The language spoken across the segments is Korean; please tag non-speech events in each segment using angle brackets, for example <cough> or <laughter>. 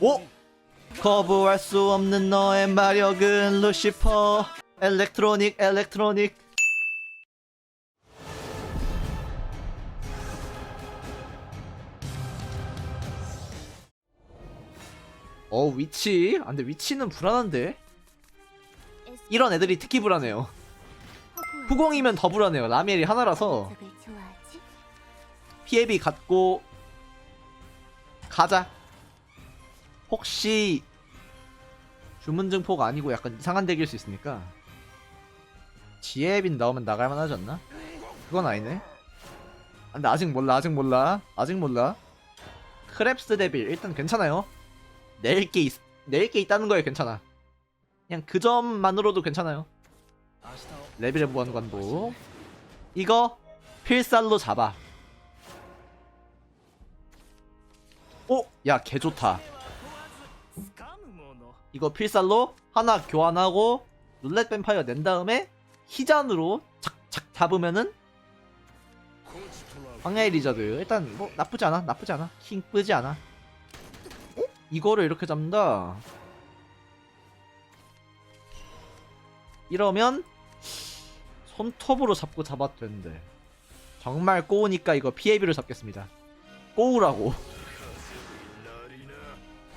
오! 거부할 수 없는 너의 마력은 루시퍼. 엘렉트로닉 엘렉트로닉 어 위치? 아, 근데 위치는 불안한데? 이런 애들이 특히 불안해요. 후공이면 더 불안해요. 라미엘이 하나라서. 피해비 갖고 가자. 혹시 주문 증포가 아니고 약간 이상한 덱일 수 있으니까 지혜빈 나오면 나갈만 하지 않나? 그건 아니네. 아, 근데 아직 몰라 아직 몰라 아직 몰라. 크랩스 데빌 일단 괜찮아요. 낼 게 있, 낼게 있다는 거에 괜찮아. 그냥 그 점만으로도 괜찮아요. 레벨의 무한관도 이거 필살로 잡아 오! 야 개 좋다. 이거 필살로 하나 교환하고 룰렛 뱀파이어 낸 다음에 희잔으로 착착 잡으면은 황야의 리저드. 일단 뭐 나쁘지 않아 나쁘지 않아. 킹 뿌지 않아. 어? 이거를 이렇게 잡는다. 이러면 손톱으로 잡고 잡아도 되는데 정말 꼬우니까 이거 피해비를 잡겠습니다. 꼬우라고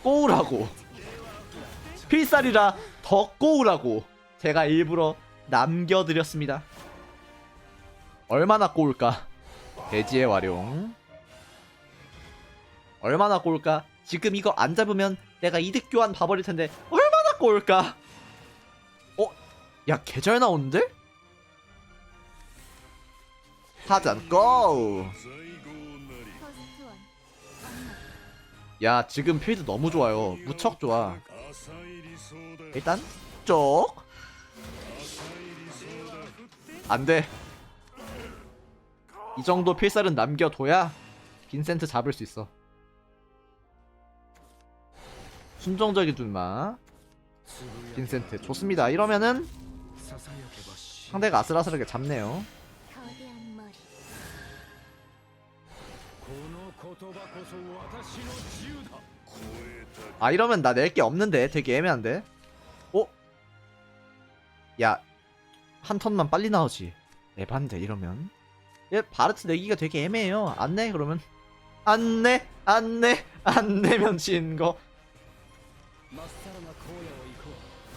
꼬우라고 필살이라 더 꼬우라고 제가 일부러 남겨드렸습니다 얼마나 꼬울까 돼지의 활용 얼마나 꼬울까 지금 이거 안 잡으면 내가 이득 교환 봐버릴 텐데 얼마나 꼬울까 어? 야 개잘 나오는데? 사잔 고! 야 지금 필드 너무 좋아요. 무척 좋아. 일단 쪽. 안돼. 이 정도 필살은 남겨둬야 빈센트 잡을 수 있어. 순종적인 준마. 빈센트 좋습니다. 이러면은 상대가 아슬아슬하게 잡네요 아 이러면 나 낼 게 없는데. 되게 애매한데. 어? 야한 턴만 빨리 나오지. 에반데 이러면. 얘 바르트 내기가 되게 애매해요. 안 내 그러면. 안 내 안 내 안 내면 진거.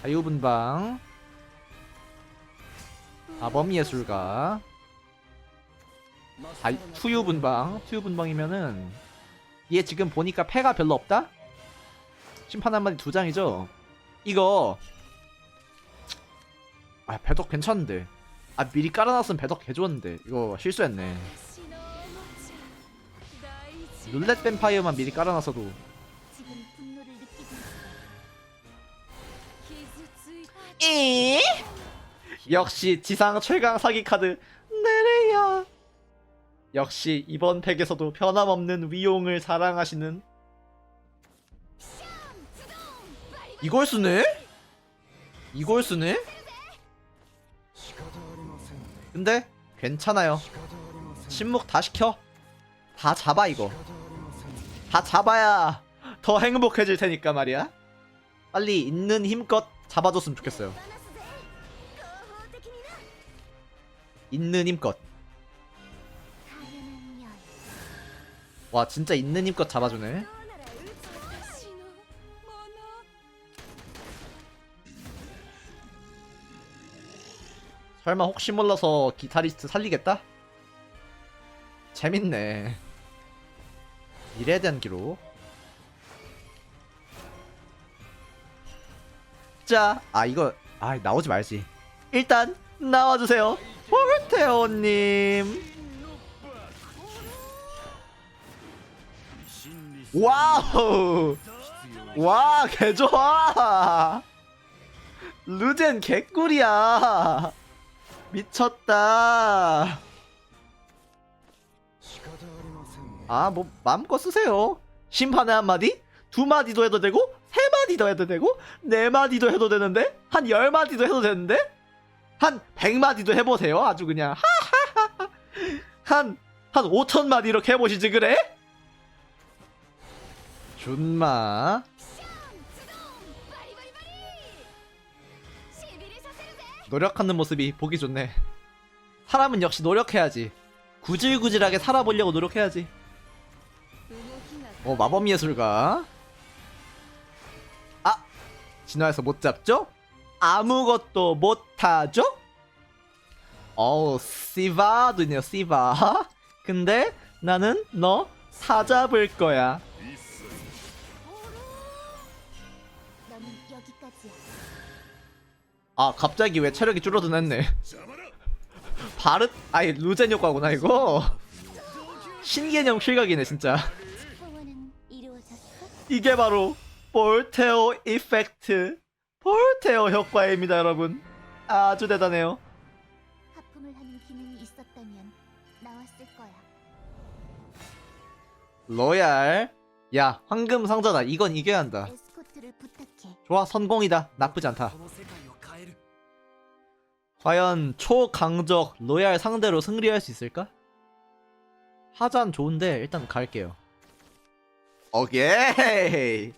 자유분방. 아범예술가 자, 투유 분방. 투유 분방이면은 얘 지금 보니까 패가 별로 없다? 심판 한마디 두 장이죠? 이거. 아 배덕 괜찮은데. 아 미리 깔아놨으면 배덕 개좋았는데. 이거 실수했네. 룰렛 뱀파이어만 미리 깔아놨어도. 이? 역시 지상 최강 사기 카드 네레야 역시 이번 팩에서도 변함없는 위용을 사랑하시는 이걸 쓰네? 이걸 쓰네? 근데 괜찮아요. 침묵 다 시켜. 다 잡아 이거. 다 잡아야 더 행복해질 테니까 말이야. 빨리 있는 힘껏 잡아줬으면 좋겠어요. 있는 힘껏 와 진짜 있는 힘껏 잡아주네. 설마 혹시 몰라서 기타리스트 살리겠다? 재밌네. 미래에 대한 기록. 자, 아 이거 아 나오지 말지. 일단 나와주세요. 폴테오님 와우. 와 개좋아. 루젠 개꿀이야. 미쳤다. 아 뭐 마음껏 쓰세요. 심판의 한마디? 두 마디도 해도 되고 세 마디도 해도 되고 네 마디도 해도 되는데? 한 열 마디도 해도 되는데? 한 백 마디도 해보세요. 아주 그냥. 한한 오천 마디 이렇게 해보시지 그래 준마. 노력하는 모습이 보기 좋네. 사람은 역시 노력해야지. 구질구질하게 살아보려고 노력해야지. 어 마법 예술가. 아 진화해서 못 잡죠? 아무것도 못하죠? 어우 시바도 있네요 시바. 근데 나는 너 사잡을 거야. 아 갑자기 왜 체력이 줄어든 했네. <laughs> 바르 아니 루젠 효과구나 이거. 신개념 실각이네 진짜. 이게 바로 볼테오 이펙트. 볼테오 효과입니다 여러분. 아주 대단해요. 로얄. 야 황금 상자다. 이건 이겨야 한다 좋아 성공이다. 나쁘지 않다. 과연 초강적 로얄 상대로 승리할 수 있을까? 하잔 좋은데 일단 갈게요. 오케이!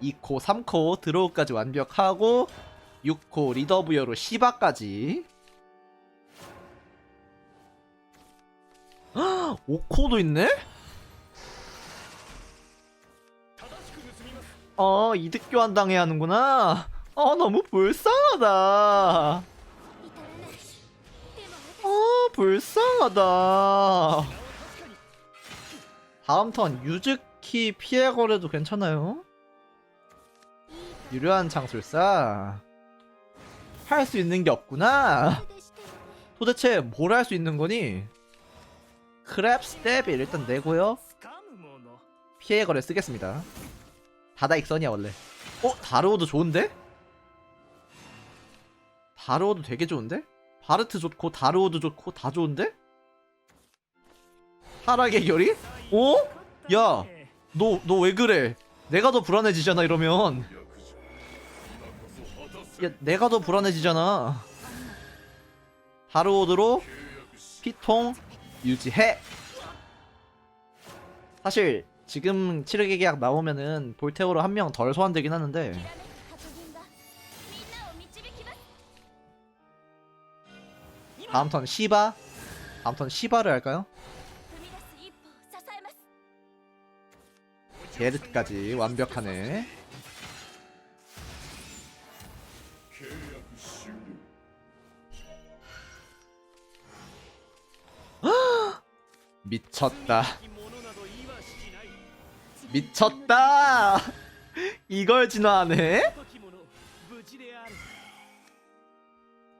2코 3코 드로우까지 완벽하고 6코 리더 부여로 시바까지. 5코도 있네? 어 이득 교환 당해야 하는구나. 어 너무 불쌍하다. 어 불쌍하다. 다음 턴 유즈키 피해 거래도 괜찮아요. 유료한 창술사. 할 수 있는 게 없구나. 도대체 뭘 할 수 있는 거니? 크랩 스텝이 일단 내고요. 피해 거래 쓰겠습니다. 다다 익선이야 원래 어? 다르오도 좋은데? 다르오도 되게 좋은데? 바르트 좋고 다르오도 좋고 다 좋은데? 하락의 결이? 어? 야, 너 너 왜 그래? 내가 더 불안해지잖아 이러면. 야, 내가 더 불안해지잖아. 다르오드로 피통 유지해. 사실 지금 7회계 계약 나오면은 볼테오로 한 명 덜 소환되긴 하는데. 다음 턴 시바? 다음 턴 시바를 할까요? 게르트까지 완벽하네. <gasps> 미쳤다. 미쳤다. 이걸 진화하네.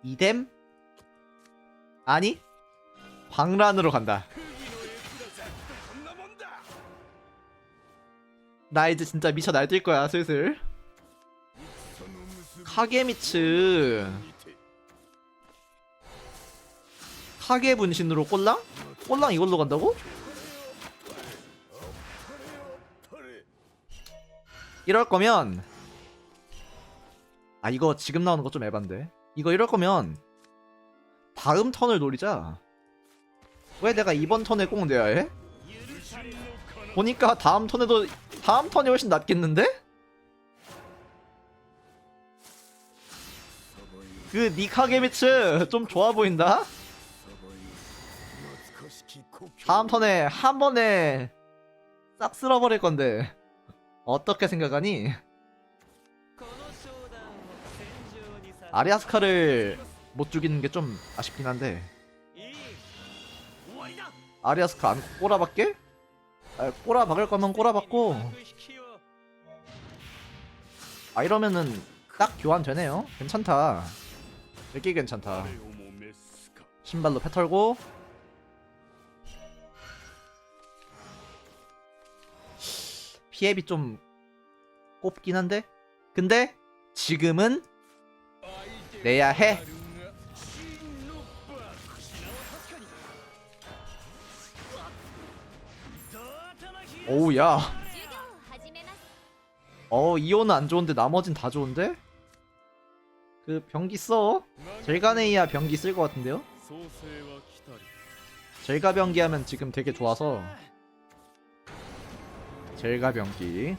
이뎀? 아니? 광란으로 간다. 나 이제 진짜 미쳐 날뛸 거야 슬슬. 카게미츠. 카게 분신으로 꼴랑? 꼴랑 이걸로 간다고? 이럴 거면 아 이거 지금 나오는 거 좀 에반데 이거 이럴 거면 다음 턴을 노리자 왜 내가 이번 턴에 꼭 내야 해? 보니까 다음 턴에도 다음 턴이 훨씬 낫겠는데? 그 니카게미츠 좀 좋아 보인다? 다음 턴에 한 번에 싹 쓸어버릴 건데 어떻게 생각하니? <laughs> 아리아스카를 못 죽이는 게 좀 아쉽긴 한데. 아리아스카 안 꼬라박게? 아, 꼬라박을 거면 꼬라박고. 아 이러면은 딱 교환되네요. 괜찮다. 되게 괜찮다. 신발로 패털고. 피앱이 좀 꼽긴 한데? 근데 지금은 내야 해. 오우야. 어 이온은 안 좋은데 나머진 다 좋은데? 그 병기 써. 젤가네이야 병기 쓸 것 같은데요? 젤가 병기 하면 지금 되게 좋아서. 젤가병기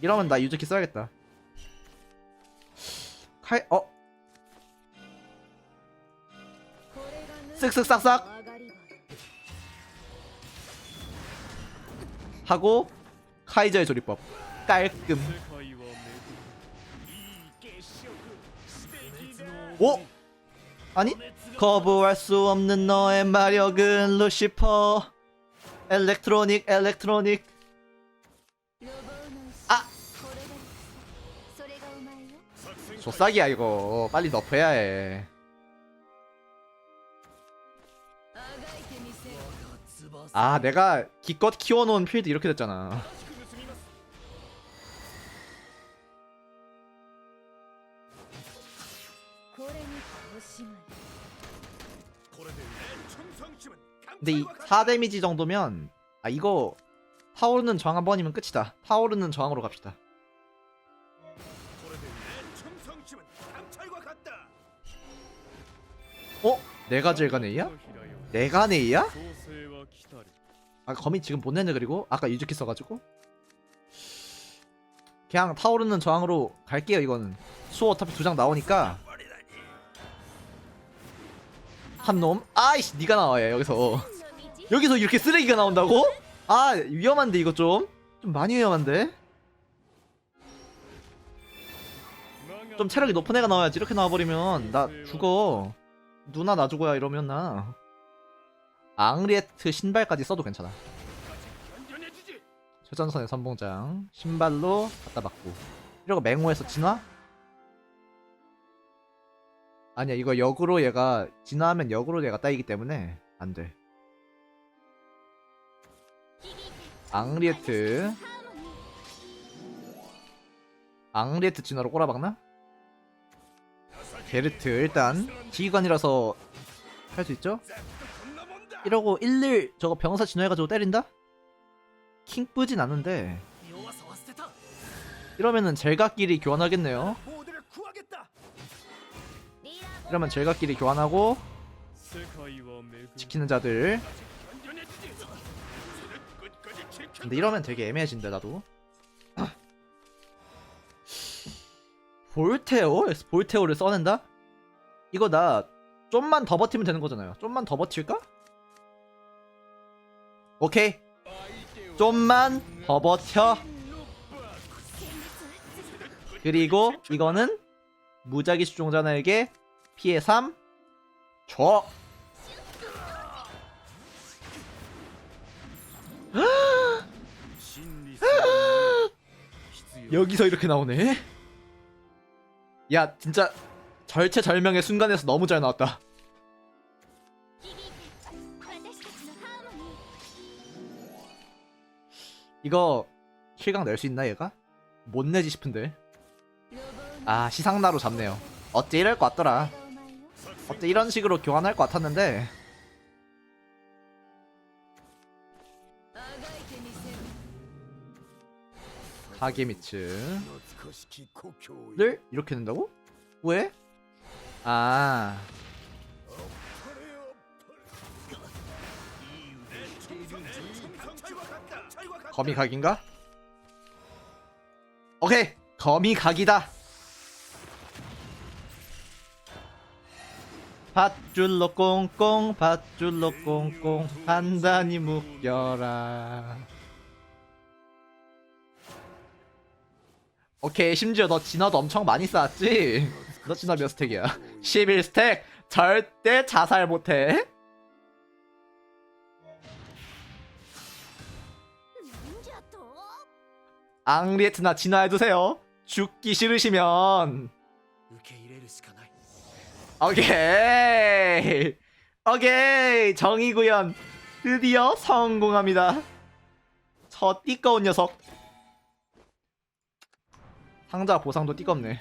이러면 나 유즈키 써야겠다 칼.. 어? 쓱쓱싹싹 하고 카이저의 조리법 깔끔 오? 아니? 거부할 수 없는 너의 마력은 루시퍼 엘렉트로닉 엘렉트로닉 아! 조싹이야 이거 빨리 너프해야 해 아, 내가 기껏 키워놓은 필드 이렇게 됐잖아. 근데 이 4데미지 정도면 아 이거 타오르는 저항 한 번이면 끝이다 타오르는 저항으로 갑시다 어? 내가 제일 가네이야? 내가 네이야? 아 거미 지금 보내네 그리고 아까 유즈키 써가지고 그냥 타오르는 저항으로 갈게요 이거는 수호 어차피 두 장 나오니까 한놈 아이씨 니가 나와 야 여기서 여기서 이렇게 쓰레기가 나온다고? 아 위험한데 이거 좀? 좀 많이 위험한데? 좀 체력이 높은 애가 나와야지 이렇게 나와버리면 나 죽어 누나 나 죽어야 이러면 나 앙리에트 신발까지 써도 괜찮아 최전선의 선봉장 신발로 갖다 받고 이러고 맹호에서 진화? 아니야 이거 역으로 얘가 진화하면 역으로 얘가 따이기 때문에 안돼 앙리에트 앙리에트 진화로 꼬라박나? 게르트 일단 기관이라서 할 수 있죠? 이러고 11 저거 병사 진화해가지고 때린다? 킹 뿌진 않는데 이러면은 제각끼리 교환하겠네요 이러면 저희가끼리 교환하고 지키는 자들 근데 이러면 되게 애매해진데 나도 <clears throat> 볼테오? 볼테오를 써낸다? 이거 나 좀만 더 버티면 되는 거잖아요 좀만 더 버틸까? 오케이 좀만 더 버텨 그리고 이거는 무작위 수종자에게 피해 3. 줘. <gasps> 여기서 이렇게 나오네. 야, 진짜 절체절명의 순간에서 너무 잘 나왔다. 이거 실강 낼수 있나 얘가? 못 내지 싶은데. 아, 시상나로 잡네요. 어찌 이럴 것 같더라. 어때 이런 식으로 교환할 것 같았는데 하게미츠를 이렇게 된다고? 왜? 아 거미각인가? 오케이! 거미각이다! 밧줄로 꽁꽁 밧줄로 꽁꽁 단단히 묶여라. 오케이 심지어 너 진화도 엄청 많이 쌓았지? 너 진화 몇 스택이야? 11스택? 절대 자살 못해. 앙리에트나 진화해두세요. 죽기 싫으시면. 오케이. 오케이. 정의 구현. 드디어 성공합니다. 저 띠꺼운 녀석. 상자 보상도 띠껍네.